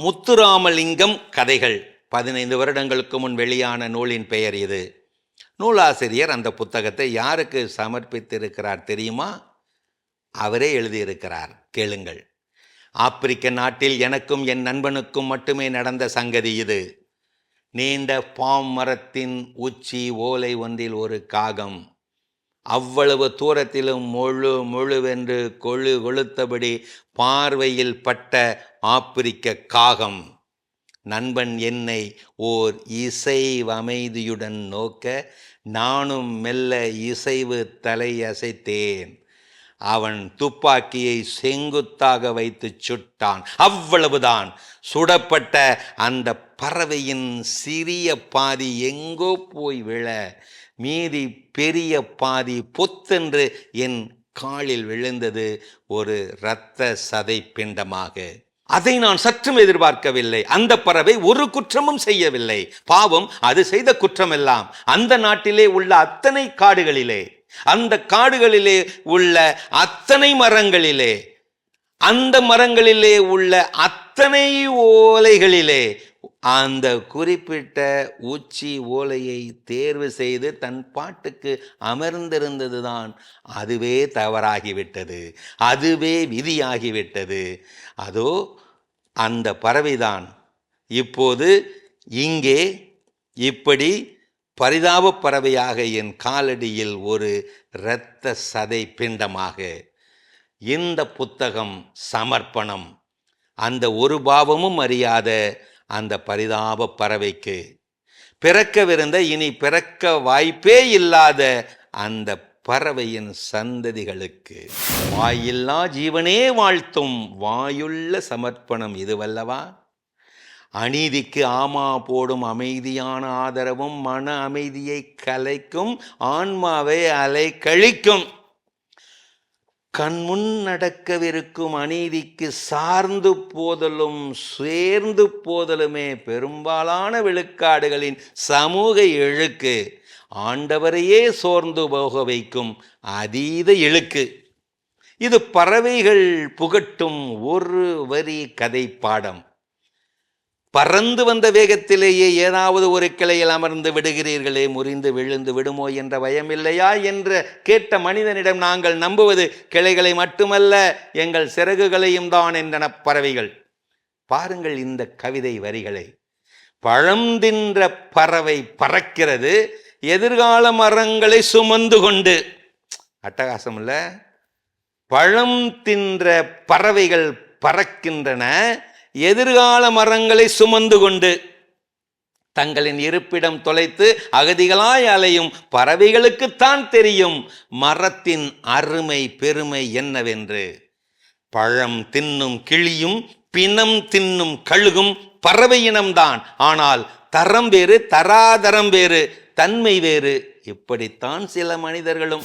முத்துராமலிங்கம் கதைகள். பதினைந்து வருடங்களுக்கு முன் வெளியான நூலின் பெயர் இது. நூலாசிரியர் அந்த புத்தகத்தை யாருக்கு சமர்ப்பித்திருக்கிறார் தெரியுமா? அவரே எழுதியிருக்கிறார். கேளுங்கள். ஆப்பிரிக்க நாட்டில் எனக்கும் என் நண்பனுக்கும் மட்டுமே நடந்த சங்கதி இது. நீண்ட பாம் மரத்தின் உச்சி ஓலை ஒன்றில் ஒரு காகம். அவ்வளவு தூரத்திலும் முழு முழுவென்று கொழு கொளுத்தபடி பார்வையில் பட்ட ஆப்பிரிக்க காகம். நண்பன் என்னை ஓர் இசைவமைதியுடன் நோக்க நானும் மெல்ல இசைவு தலை அசைத்தேன் அவன் துப்பாக்கியை செங்குத்தாக வைத்து சுட்டான். அவ்வளவுதான். சுடப்பட்ட அந்த பறவையின் சிறிய பாதி எங்கோ போய் விழ மீதி பெரிய பாதி பொத்தென்று என் காலில் விழுந்தது ஒரு இரத்த சதை பிண்டமாக அதை நான் சற்றும் எதிர்பார்க்கவில்லை. அந்த பறவை ஒரு குற்றமும் செய்யவில்லை. பாவம் அது செய்த குற்றமெல்லாம் அந்த நாட்டிலே உள்ள அத்தனை காடுகளிலே அந்த காடுகளிலே உள்ள அத்தனை மரங்களிலே அந்த மரங்களிலே உள்ள அத்தனை ஓலைகளிலே அந்த குறிப்பிட்ட உச்சி ஓலையை தேர்வு செய்து தன் பாட்டுக்கு அமர்ந்திருந்ததுதான். அதுவே தவறாகிவிட்டது. அதுவே விதியாகிவிட்டது. அதோ அந்த பறவைதான். இப்போது இங்கே இப்படி பரிதாப பறவையாக என் காலடியில் ஒரு இரத்த சதை பிண்டமாக. இந்த புத்தகம் சமர்ப்பணம். அந்த ஒரு பாவமும் அறியாத அந்த பரிதாப பறவைக்கு. பிறக்கவிருந்த இனி பிறக்க வாய்ப்பே இல்லாத அந்த பறவையின் சந்ததிகளுக்கு. வாயில்லா ஜீவனே வாழ்த்தும் வாயுள்ள சமர்ப்பணம் இதுவல்லவா? அநீதிக்கு ஆமா போடும் அமைதியான ஆதரவும் மன அமைதியை கலைக்கும் ஆன்மாவை அலை கழிக்கும் கண்முன் நடக்கவிருக்கும் அநீதிக்கு சார்ந்து போதலும் சேர்ந்து போதலுமே பெரும்பாலான விழுக்காடுகளின் சமூக இழுக்கு. ஆண்டவரையே சோர்ந்து போக வைக்கும் அதீத இழுக்கு. இது பறவைகள் புகட்டும் ஒரு வரி கதை பாடம் பறந்து வந்த வேகத்திலேயே ஏதாவது ஒரு கிளையில் அமர்ந்து விடுகிறீர்களே முறிந்து விழுந்து விடுமோ என்ற பயம் இல்லையா என்று கேட்ட மனிதனிடம் நாங்கள் நம்புவது கிளைகளை மட்டுமல்ல எங்கள் சிறகுகளையும் தான் என்றன பறவைகள். பாருங்கள் இந்த கவிதை வரிகளை. பழம் தின்ற பறவை பறக்கிறது எதிர்கால மரங்களை சுமந்து கொண்டு. அட்டகாசம் இல்லை பழம் தின்ற பறவைகள் பறக்கின்றன எதிர்கால மரங்களை சுமந்து கொண்டு தங்களின் இருப்பிடம் தொலைத்து அகதிகளாய் அலையும் பறவைகளுக்குத்தான் தெரியும் மரத்தின் அருமை பெருமை என்னவென்று. பழம் தின்னும் கிளியும் பிணம் தின்னும் கழுகும் பறவை இனம்தான். ஆனால் தரம் வேறு தராதரம் வேறு தன்மை வேறு. இப்படித்தான் சில மனிதர்களும்